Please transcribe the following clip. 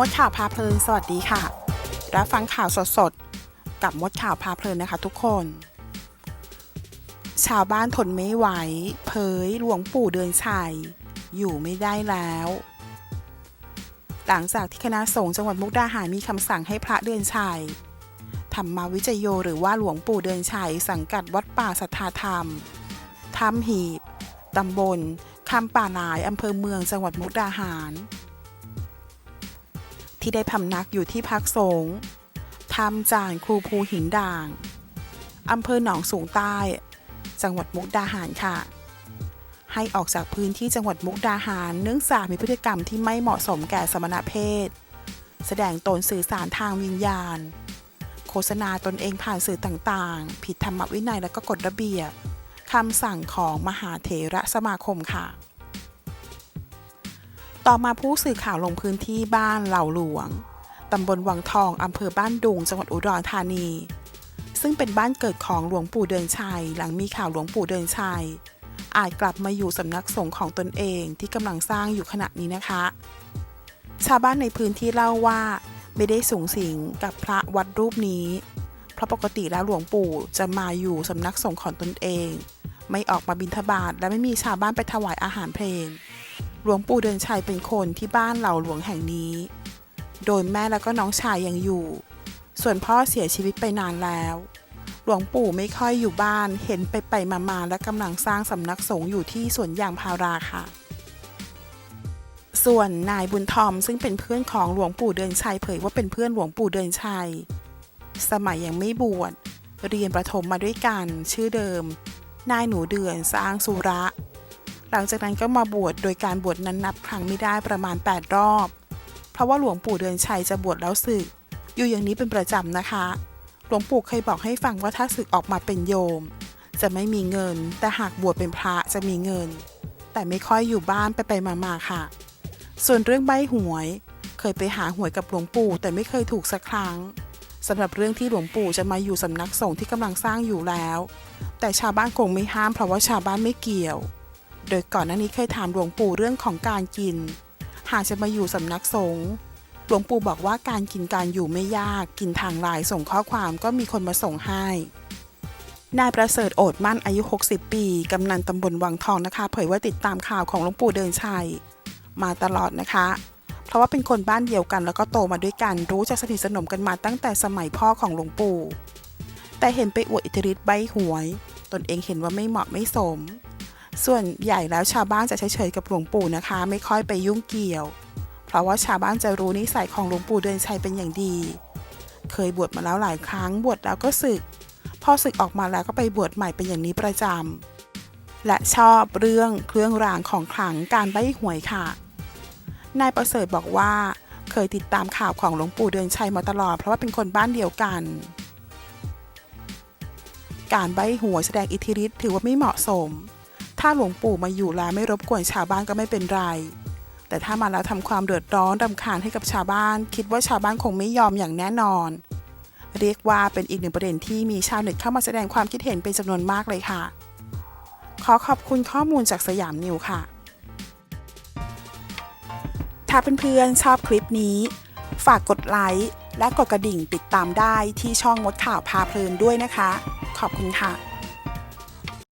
มดข่าวพาเพลินสวัสดีค่ะ รับฟังข่าวสดๆ กับมดข่าวพาเพลินนะคะทุกคน ชาวบ้านทนไม่ไหว เผยหลวงปู่เดินชัย อยู่ไม่ได้แล้ว หลังจากที่คณะสงฆ์จังหวัดมุกดาหารมีคำสั่งให้พระเดินชัยธรรมาวิจโยหรือว่าหลวงปู่เดินชัย สังกัดวัดป่าสัทธาธรรมถ้ำหีบตำบลคำป่าหลายอำเภอเมืองจังหวัดมุกดาหาร ที่ได้พำนักอยู่ที่พักสงฆ์ทำจานครูภูหินด่างอำเภอหนองสูงใต้ จังหวัดมุกดาหารค่ะ ให้ออกจากพื้นที่จังหวัดมุกดาหาร เนื่องจากมีพฤติกรรมที่ไม่เหมาะสมแก่สมณเพศ แสดงตนสื่อสารทางวิญญาณ โฆษณาตนเองผ่านสื่อต่างๆ ผิดธรรมวินัยและก็กฎระเบียบคำสั่งของมหาเถระสมาคมค่ะ ต่อมาผู้สื่อข่าวลงพื้นที่บ้านเหล่าหลวง ตำบลวังทอง อำเภอบ้านดุง จังหวัดอุดรธานี ซึ่งเป็นบ้านเกิดของหลวงปู่เดินชัย หลังมีข่าวหลวงปู่เดินชัย อาจกลับมาอยู่สำนักสงฆ์ของตนเองที่กำลังสร้างอยู่ขณะนี้นะคะ ชาวบ้านในพื้นที่เล่าว่า ไม่ได้สูงสิงกับพระวัดรูปนี้ เพราะปกติแล้วหลวงปู่จะมาอยู่สำนักสงฆ์ของตนเอง ไม่ออกมาบิณฑบาตและไม่มีชาวบ้านไปถวายอาหารเพลง หลวงปู่เดินชัยเป็นคนที่บ้านเหล่าหลวงแห่งนี้ โดยแม่และก็น้องชายยังอยู่ ส่วนพ่อเสียชีวิตไปนานแล้ว หลวงปู่ไม่ค่อยอยู่บ้าน เห็นไปไปมามาและกำลังสร้างสำนักสงฆ์อยู่ที่สวนยางพาราค่ะ ส่วนนายบุญทอมซึ่งเป็นเพื่อนของหลวงปู่เดินชัยเผยว่าเป็นเพื่อนหลวงปู่เดินชัย สมัยยังไม่บวชเรียนประถมมาด้วยกัน ชื่อเดิม นายหนูเดือนสร้างสุระ ลังจากนั้นก็มาบวชโดยการบวชนั้นนับครั้งไม่ได้ประมาณ 8 รอบ เพราะว่าหลวงปู่เดือนชัยจะบวชแล้วสึก อยู่อย่างนี้เป็นประจำนะคะ หลวงปู่เคยบอกให้ฟังว่าถ้าสึกออกมาเป็นโยม จะไม่มีเงิน แต่หากบวชเป็นพระจะมีเงิน แต่ไม่ค่อยอยู่บ้านไปไปมามาๆค่ะ ส่วนเรื่องใบหวย เคยไปหาหวยกับหลวงปู่แต่ไม่เคยถูกสักครั้งสำหรับเรื่องที่หลวงปู่จะมาอยู่สำนักสงฆ์ที่กำลังสร้างอยู่แล้ว แต่ชาวบ้านคงไม่ห้ามเพราะว่าชาวบ้านไม่เกี่ยว โดยก่อนหน้านี้เคยถามหลวงปู่เรื่องของการกิน หากจะมาอยู่สำนักสงฆ์หลวงปู่บอกว่าการกินการอยู่ไม่ยาก กินทางไลน์ส่งข้อความก็มีคนมาส่งให้ นายประเสริฐโอดมั่นอายุ 60 ปี กำนันตำบลวังทองนะคะ เผยว่าติดตามข่าวของหลวงปู่เดินชัย มาตลอดนะคะ เพราะว่าเป็นคนบ้านเดียวกัน แล้วก็โตมาด้วยกัน รู้จักสนิทสนมกันมาตั้งแต่สมัยพ่อของหลวงปู่ แต่เห็นไปอวดอิทธิฤทธิ์ใบหวย ตนเองเห็นว่าไม่เหมาะไม่สม ส่วนใหญ่แล้วชาวบ้านจะเฉยๆกับหลวงปู่นะคะ ไม่ค่อยไปยุ่งเกี่ยว เพราะว่าชาวบ้านจะรู้นิสัยของหลวงปู่เดินชัยเป็นอย่างดี เคยบวชมาแล้วหลายครั้งบวชแล้วก็สึก พอสึกออกมาแล้วก็ไปบวชใหม่เป็นอย่างนี้ประจำและชอบเรื่องเครื่องรางของขลังการใบหวยค่ะนายประเสริฐบอกว่า เคยติดตามข่าวของหลวงปู่เดินชัยมาตลอดเพราะว่าเป็นคนบ้านเดียวกัน การใบหวยแสดงอิทธิฤทธิ์ถือว่าไม่เหมาะสม ถ้าหลวงปู่มาอยู่แล้วไม่รบกวนชาวบ้านก็ไม่เป็นไร แต่ถ้ามาแล้วทำความเดือดร้อนรำคาญให้กับชาวบ้าน คิดว่าชาวบ้านคงไม่ยอมอย่างแน่นอน เรียกว่าเป็นอีกหนึ่งประเด็นที่มีชาวเน็ตเข้ามาแสดงความคิดเห็นเป็นจำนวนมากเลยค่ะ ขอขอบคุณข้อมูลจากสยามนิวค่ะ ถ้าเพื่อนๆชอบคลิปนี้ ฝากกดไลค์และกดกระดิ่งติดตามได้ที่ช่องมดข่าวพาเพลินด้วยนะคะ ขอบคุณค่ะ